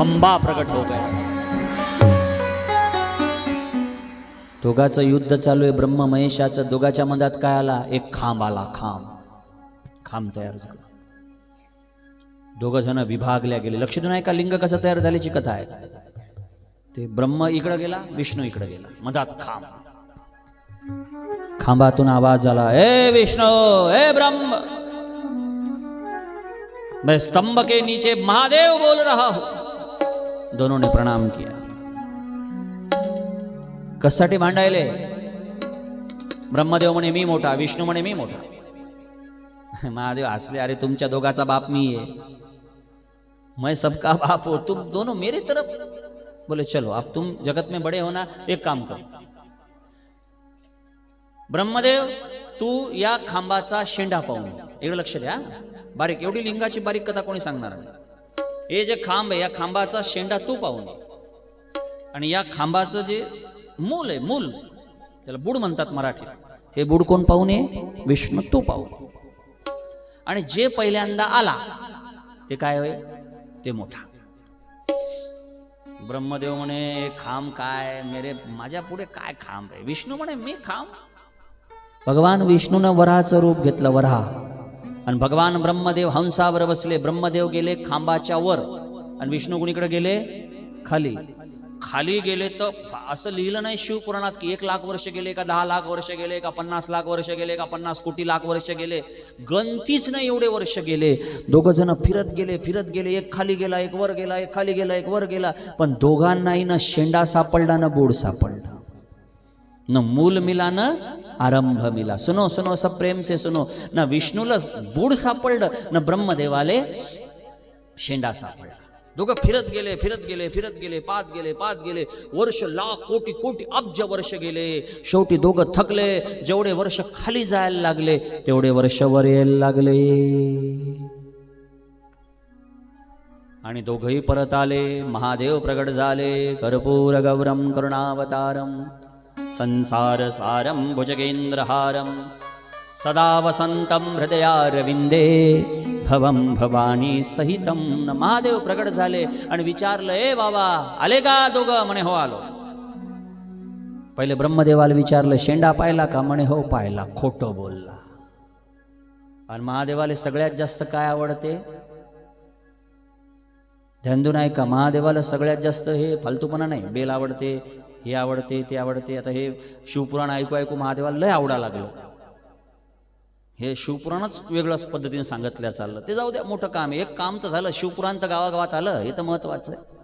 खंबा प्रकट हो गया दोघाचं युद्ध चालू आहे. ब्रह्म महेशाचं दोघाच्या मधात काय आला? एक खांब आला खांब. खांब तयार झाला. दोघं जण विभागल्या गेले. लक्ष देऊन का लिंग कसं तयार झाल्याची कथा आहे. ते ब्रह्म इकडं गेला विष्णू इकडं गेला. मधात खांब. खांबातून आवाज झाला ए विष्णू ए ब्रह्म. मैं स्तंभ के नीचे महादेव बोल रहा हूं. दोनों ने प्रणाम किया। कशासाठी भांडायले। ब्रह्मदेव म्हणे मी मोठा विष्णू म्हणे मी मोठा. महादेव हसले अरे तुमच्या दोघाचा बाप मी आहे. मैं सबका बाप हो तुम दोनों मेरी तरफ. बोले चलो अब तुम जगत में बड़े होना एक काम करो। ब्रह्मदेव तू या खांबाचा शेंडा पाहून एवढं लक्ष द्या बारीक एवढी लिंगाची बारीक कथा कोणी सांगणार नाही. हे जे खांब आहे या खांबाचा शेंडा तू पाहून आणि या खांबाचं जे मूल आहे मूल त्याला बुड म्हणतात मराठीत. हे बुड कोण पाहून ये? विष्णू तू पाहून आणि जे पहिल्यांदा आला ते काय होय? ते मोठा. ब्रह्मदेव म्हणे खांब काय? मेरे माझ्या पुढे काय खांब आहे? विष्णू म्हणे मी खांब. भगवान विष्णूनं वराचं रूप घेतलं वरा आणि भगवान ब्रह्मदेव हंसावर बसले. ब्रह्मदेव गेले खांबाच्या वर आणि विष्णू कुणीकडे गेले? खाली. खाली गेले तर असं लिहिलं नाही शिवपुराणात की एक लाख वर्ष गेले का दहा लाख वर्ष गेले का पन्नास लाख वर्ष गेले का पन्नास कोटी लाख वर्ष गेले? गणतीच नाही एवढे वर्ष गेले. दोघं जण फिरत गेले फिरत गेले. एक खाली गेला एक वर गेला एक खाली गेला एक वर गेला. पण दोघांनाही ना शेंडा सापडला ना बोड सापडला. न मूल मिला न आरंभ मिला. सुनो सुनो सब प्रेम से सुनो. न विष्णूला बूड सापडलं न ब्रह्मदेवाले शेंडा सापडला. दोघं फिरत गेले फिरत गेले फिरत गेले पात गेले पात गेले. वर्ष लाख कोटी कोटी अब्ज वर्ष गेले. शेवटी दोघं थकले जेवढे वर्ष खाली जायला लागले तेवढे वर्ष वर यायला लागले. आणि दोघही परत आले महादेव प्रगट झाले कर्पूर गौरम करुणावतारम. संसारसारं भुजगेन्द्रहारं सदा वसन्तं हृदयारविंदे भवं भवानी सहितं। न महादेव प्रगट झाले आणि विचारलं ए बाबा आले का दोघं? म्हणे हो आलो. पहिले ब्रह्मदेवाला विचारलं शेंडा पाहिला का? म्हणे हो पाहिला. खोटं बोलला. आणि महादेवाला सगळ्यात जास्त काय आवडते? ध्यान नाही का? महादेवाला सगळ्यात जास्त हे फालतूपणा नाही बेल आवडते हे आवडते ते आवडते. आता हे शिवपुराण ऐकू ऐकू महादेवाला लय आवडा लागलं. हे शिवपुराणच वेगळ्याच पद्धतीने सांगितल्या चाललं. ते जाऊ द्या मोठं काम आहे. एक काम तर झालं शिवपुराण तर गावागावात आलं. हे तर महत्वाचं आहे.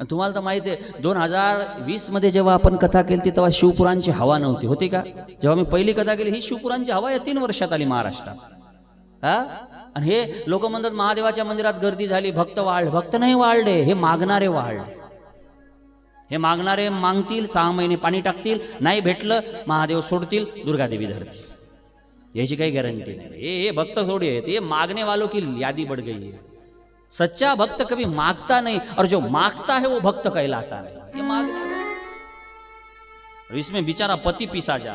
आणि तुम्हाला तर माहिती आहे दोन हजार वीसमध्ये जेव्हा आपण कथा केली तेव्हा शिवपुराणची हवा नव्हती. होती का? जेव्हा मी पहिली कथा केली ही शिवपुराणची हवा या तीन वर्षात आली महाराष्ट्रात. हा? आणि हे लोक म्हणतात महादेवाच्या मंदिरात गर्दी झाली भक्त वाढ. भक्त नाही वाढले हे मागणारे वाढले. हे मागणारे मागतील सहा महिने पाणी टाकतील नाही भेटलं महादेव सोडतील दुर्गादेवी धरतील. याची काही गॅरंटी नाही. हे हे भक्त थोडी आहेत हे मागणे वालो की यादी बढ़ गई है सच्चा भक्त कभी मागता नहीं और जो मागता है वो भक्त कहलाता नहीं. ये माग इसमें बिचारा पति पिसा जा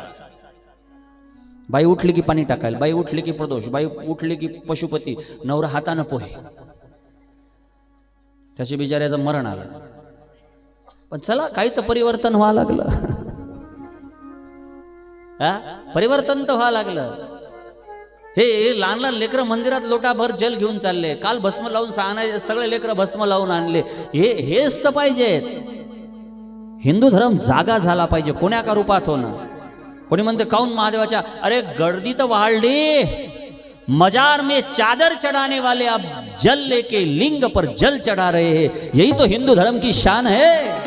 बाई उठली की पाणी टाकायला बाई उठली की प्रदोष बाई उठली की पशुपती नवरा हातानं पोहे. त्याच्या बिचाऱ्याचं मरण आलं. पण चला काही तर परिवर्तन व्हावं लागलं. हा? परिवर्तन तर व्हावं लागलं. हे लहान लहान लेकरं मंदिरात लोटाभर जल घेऊन चालले. काल भस्म लावून सांगणारे सगळे लेकरं भस्म लावून आणले. हे हेच तर पाहिजेत हिंदू धर्म जागा झाला पाहिजे कोण्या का रूपात होणं? कोणी म्हणते काऊन महादेवाच्या? अरे गर्दी तर वाढली. मजार में चादर चढ़ाने वाले अब जल लेके लिंग पर जल चढ़ा रहे हैं. यही तो हिंदू धर्म की शान है.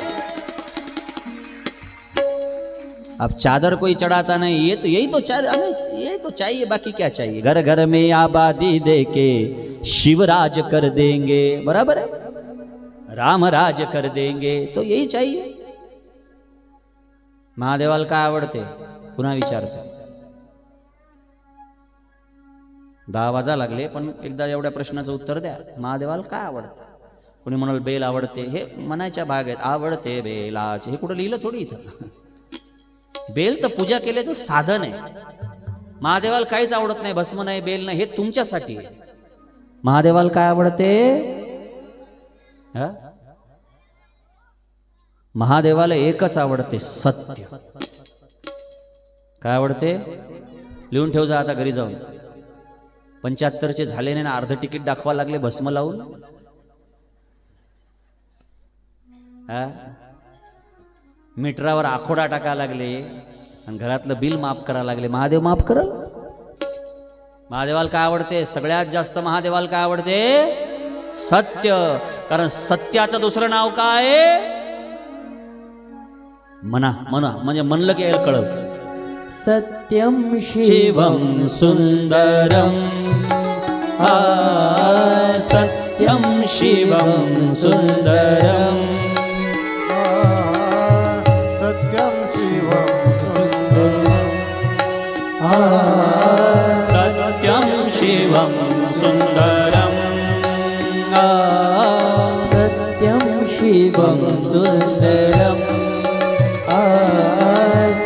अब चादर कोई चढ़ाता नहीं ये तो यही तो चार हमें ये तो चाहिए बाकी क्या चाहिए? घर घर में आबादी दे के शिवराज कर देंगे बराबर है? राम राज कर देंगे तो यही चाहिए। महादेवाला काय आवडते पुन्हा विचारतो। दहा वाजा लागले पण एकदा एवढ्या प्रश्नाचं उत्तर द्या महादेवाला काय आवडतं? कोणी म्हणाल बेल आवडते हे म्हणायच्या भाग आहेत आवडते बेलाचे हे कुठं लिहिलं थोडी इथं? बेल तर पूजा केल्याचं साधन आहे. महादेवाला काहीच आवडत नाही भस्म नाही बेल नाही हे तुमच्यासाठी महादेवाला काय आवडते? हा? महादेवाला एकच आवडते सत्य. काय आवडते? लिहून ठेव जा आता घरी जाऊन. पंच्याहत्तरचे झाले नाही ना अर्ध तिकीट दाखवा लागले भस्म लावून. हा? मीटरावर आखोडा टाका लागले आणि घरातलं बिल माफ करा लागले. महादेव माफ करल. महादेवाला काय आवडते? सगळ्यात जास्त महादेवाला काय आवडते? सत्य. कारण सत्याचं दुसरं नाव काय? म्हणा म्हणा म्हणजे म्हणलं की कळव सत्यं शिवं सुंदरम. आ, सत्यं शिवं सुंदरम. शिवं सुंदरम आ, सत्यं शिवं सुन्दरम् आ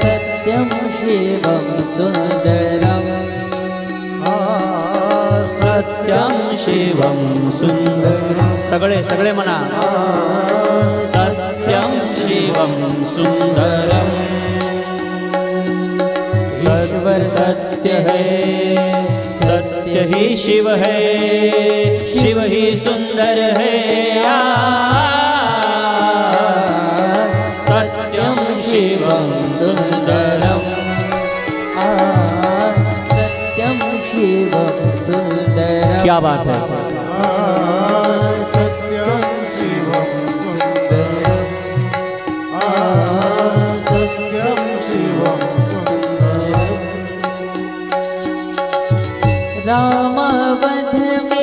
सत्यं शिवं सुन्दरम् सत्यं शिवं सुन्दरं। सगळे सगळे म्हणा। सत्यं शिवं सुन्दरं। ईश्वर सत्य है। ही शिव है शिव ही सुंदर है। सत्यम शिवम सुंदरम। सत्यम शिवम सुंदर क्या बात है। रामावध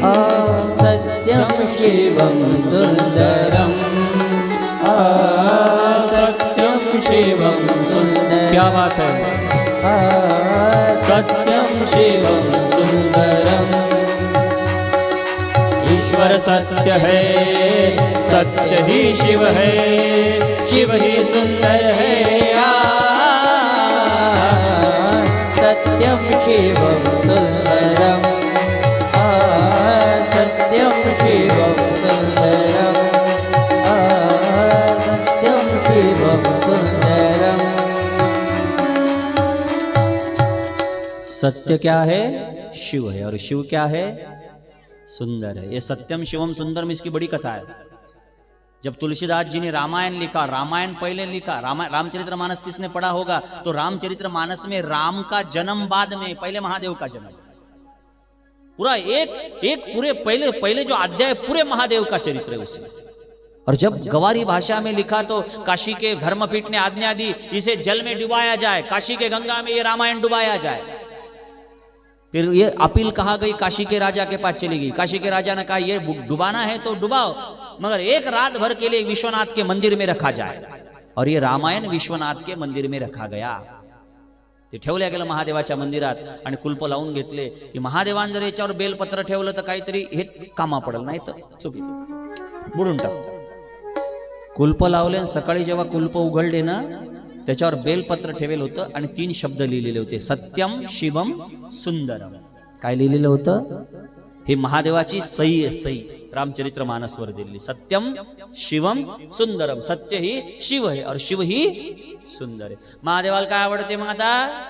आ सत्यं शिवं सुंदरम आ सत्यम शिवम सुंदरम क्या बात है। आ ईश्वर सत्य है सत्य ही शिव है शिव ही सुंदर है। आ, सत्यं शिवं सत्य क्या है? शिव है। और शिव क्या है? सुंदर है। ये सत्यम शिवम सुंदर में इसकी बड़ी कथा है। जब तुलसीदास जी ने रामायण लिखा, रामायण पहले लिखा, रामा, रामचरित्र मानस किसने पढ़ा होगा? तो रामचरित्र मानस में राम का जन्म बाद में, पहले महादेव का जन्म। पूरा एक एक पूरे पहले पहले जो अध्याय, पूरे महादेव का चरित्र है उसमें। और जब गवारी भाषा में लिखा तो काशी के धर्मपीठ ने आज्ञा दी, इसे जल में डुबाया जाए, काशी के गंगा में ये रामायण डुबाया जाए। फिर ये अपील कहा गई काशी के राजा के पास चली गई। काशी के राजा ने कहा ये डुबाना है तो डुबाओ मगर एक रात भर के लिए विश्वनाथ के मंदिर में रखा जाए। और ये रामायण विश्वनाथ के मंदिर में रखा गया। ते ठेवल्या गेलं महादेवाच्या मंदिरात आणि कुलप लावून घेतले की महादेवान जर याच्यावर बेलपत्र ठेवलं तर काहीतरी हे कामा पडलं नाही तर चुकीचं. बुडून टाक कुलप लावले आणि सकाळी जेव्हा कुलप उघडले ना त्याच्यावर बेलपत्र ठेवेल होतं आणि तीन शब्द लिहिलेले होते. सत्यम शिवम सुंदरम. काय लिहिलेलं होतं? हे महादेवाची सई सई. रामचरित्र मानसवर दिलेली. सत्यम शिवम सुंदरम. सत्य ही शिव आहे और शिव ही सुंदर आहे. महादेवाला काय आवडते मग आता?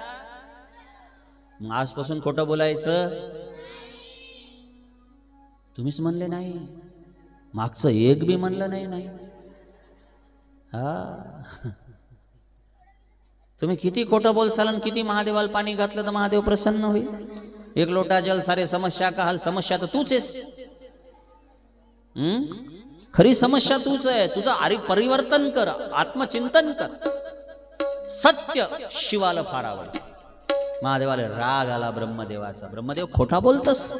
मग आजपासून खोटं बोलायचं. तुम्हीच म्हणले नाही. मागचं एक बी म्हणलं नाही नाही. हा. तुम्ही किती खोटं बोलसाल आणि किती महादेवाला पाणी घातलं तर महादेव प्रसन्न होईल? एक लोटा जल सारे समस्या का हाल समस्या तर तूच आहेस. हम्म? खरी समस्या तूच आहे. तुझं आरी परिवर्तन कर आत्मचिंतन कर. सत्य शिवाला फार आवडतं. महादेवाला राग आला ब्रह्मदेवाचा. ब्रह्मदेव खोटा बोलतस.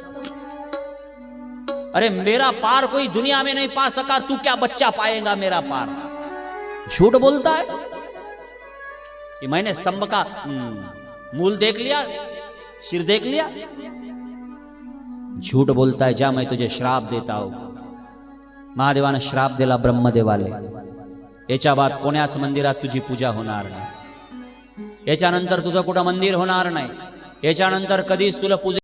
अरे मेरा पार कोई दुनिया में नहीं पा सका तू क्या बच्चा पाएगा मेरा पार? झूठ बोलता है कि मैंने स्तंभ का मूल देख लिया सिर देख लिया। झूठ बोलता है जा मैं तुझे श्राप देता हूं। महादेवानं श्राप दिला ब्रह्मदेवाले। याच्या बाद कोण्याच मंदिरात तुझी पूजा होणार नाही। याच्यानंतर तुझं कुठं मंदिर होणार नाही। याच्यानंतर कधीच तुला पूजा